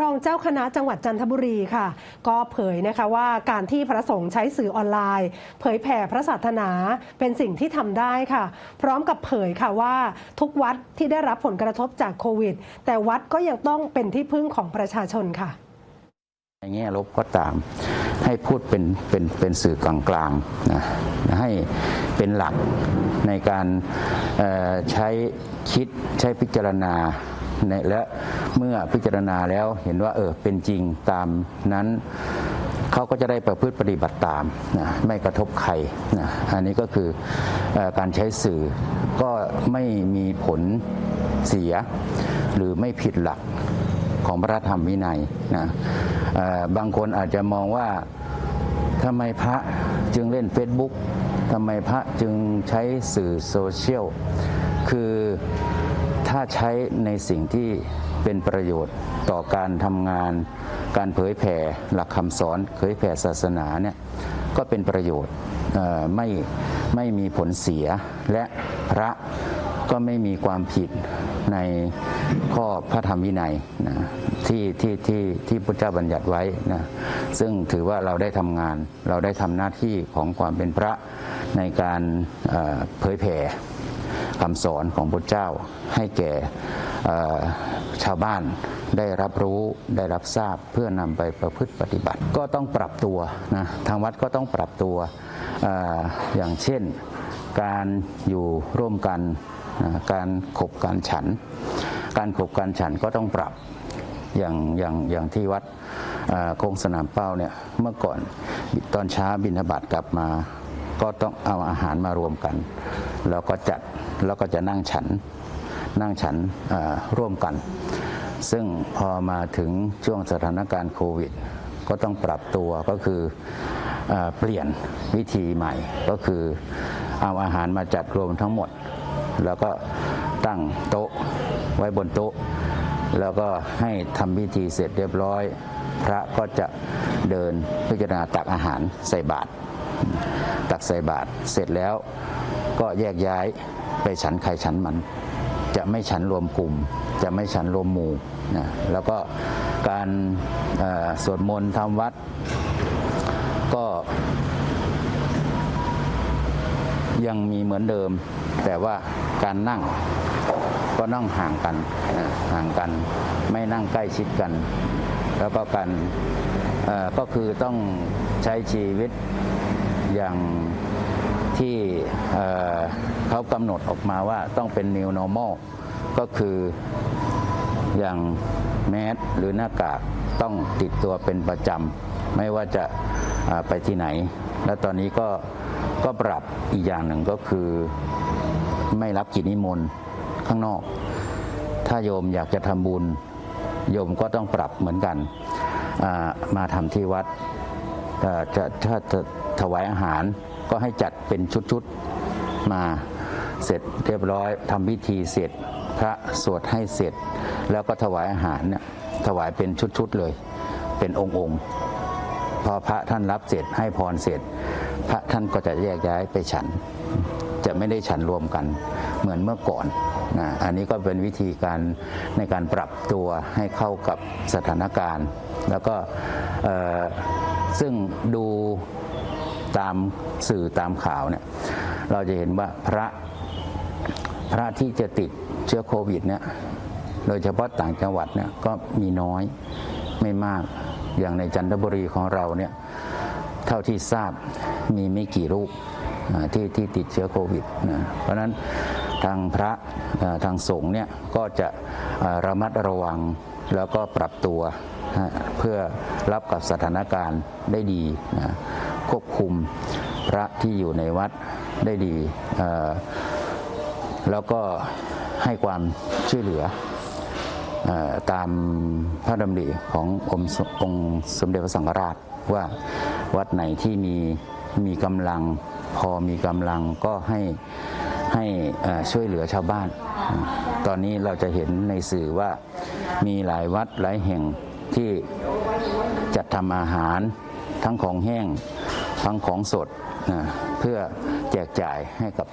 รองเจ้าคณะจังหวัดจันทบุรีค่ะ ก็เผยนะคะว่าการที่พระสงฆ์ใช้สื่อออนไลน์ เผยแผ่พระศาสนาเป็นสิ่งที่ทำได้ค่ะ พร้อมกับเผยค่ะว่าทุกวัดที่ได้รับผลกระทบจากโควิด แต่วัดก็ยังต้องเป็นที่พึ่งของประชาชนค่ะในแง่ลบก็ตามให้พูดเป็นเป็นเป็นสื่อกลางๆนะให้เป็นหลักในการใช้คิดใช้พิจารณา และเมื่อพิจารณาแล้วเห็นว่าเออเป็นจริงตามนั้นเขาก็จะได้ประพฤติปฏิบัติตามนะไม่กระทบใครนะอันนี้ก็คืออการใช้สื่อก็ไม่มีผลเสีย หรือไม่ผิดหลักของพระธรรมวินัยนะบางคนอาจจะมองว่าทำไมพระจึงเล่น Facebook ทำไมพระจึงใช้สื่อโซเชียล คือ ถ้าใช้ในสิ่งที่เป็นประโยชน์ต่อการทำงาน การเผยแผ่หลักคำสอนเผยแผ่ศาสนาเนี่ยก็เป็นประโยชน์ไม่ไม่มีผลเสียและพระก็ไม่มีความผิดในข้อพระธรรมวินัยนะที่ที่ที่ที่พุทธเจ้าบัญญัติไว้นะซึ่งถือว่าเราได้ทำงาน เราได้ทำหน้าที่ของความเป็นพระในการเผยแผ่ คำสอนของพระเจ้าให้แก่ชาวบ้านได้รับรู้ได้รับทราบเพื่อนำไปประพฤติปฏิบัติ ก็ต้องปรับตัวนะทางวัดก็ต้องปรับตัวออย่างเช่น การอยู่ร่วมกันการขบการฉัน การขบการฉันก็ต้องปรับอย่างอย่างอย่างที่วัดโคงสนามเป้าเนี่ยเมื่อก่อนตอนเช้าบิณฑบาตกลับมาก็ต้องเอาอาหารมารวมกัน แล้วก็จัดแล้วก็จะนั่งฉันนั่งฉันร่วมกัน ซึ่งพอมาถึงช่วงสถานการณ์โควิด ก็ต้องปรับตัวก็คืออเปลี่ยนวิธีใหม่ ก็คือเอาอาหารมาจัดรวมทั้งหมด แล้วก็ตั้งโต๊ะไว้บนโต๊ะ แล้วก็ให้ทำพิธีเสร็จเรียบร้อย พระก็จะเดินพิจารณาตักอาหารใส่บาตรตักใส่บาตรเสร็จแล้ว ก็แยกย้ายไปฉันใครฉันมัน จะไม่ฉันรวมกลุ่ม จะไม่ฉันรวมหมู่นะแล้วก็การสวดมนต์ทำวัด ก็ยังมีเหมือนเดิม แต่ว่าการนั่งก็นั่งห่างกันนะห่างกัน ไม่นั่งใกล้ชิดกัน แล้วก็การก็คือต้องใช้ชีวิตอย่าง ที่เขากำหนดออกมาว่าต้องเป็น new normal ก็คืออย่างแมสหรือหน้ากากต้องติดตัวเป็นประจำ ไม่ว่าจะไปที่ไหน แล้วตอนนี้ก็ก็ปรับอีกอย่างหนึ่งก็คือไม่รับกิจนิมนต์ข้างนอก ถ้าโยมอยากจะทำบุญ โยมก็ต้องปรับเหมือนกัน มาทำที่วัดจะถ้าจะถวายอาหาร ก็ให้จัดเป็นชุดๆมาเสร็จเรียบร้อยทำพิธีเสร็จพระสวดให้เสร็จ แล้วก็ถวายอาหารเนี่ยถวายเป็นชุดๆเลย เป็นองค์ๆพอพระท่านรับเสร็จให้พรเสร็จ พระท่านก็จะแยกย้ายไปฉัน จะไม่ได้ฉันรวมกัน เหมือนเมื่อก่อนนะอันนี้ก็เป็นวิธีการในการปรับตัวให้เข้ากับสถานการณ์ แล้วก็ซึ่งดู ตามสื่อตามข่าวเนี่ยเราจะเห็นว่าพระพระที่จะติดเชื้อโควิดเนี่ยโดยเฉพาะต่างจังหวัดเนี่ยก็มีน้อยไม่มากอย่างในจันทบุรีของเราเนี่ยเท่าที่ทราบมีไม่กี่รูปที่ที่ติดเชื้อโควิดนะเพราะนั้นทางพระทางสงฆ์เนี่ยก็จะระมัดระวังแล้วก็ปรับตัวเพื่อรับกับสถานการณ์ได้ดีนะ ควบคุมพระที่อยู่ในวัดได้ดี แล้วก็ให้ความช่วยเหลืออตามพระดำริขององค์สองค์สมเด็จพระสังฆราชว่าวัดไหนที่มีมีกำลังพอมีกำลังก็ให้ให้ช่วยเหลือชาวบ้าน ตอนนี้เราจะเห็นในสื่อว่ามีหลายวัดหลายแห่งที่จัดทำอาหารทั้งของแห้ง ทั้งของสดนะเพื่อแจกจ่ายให้กับ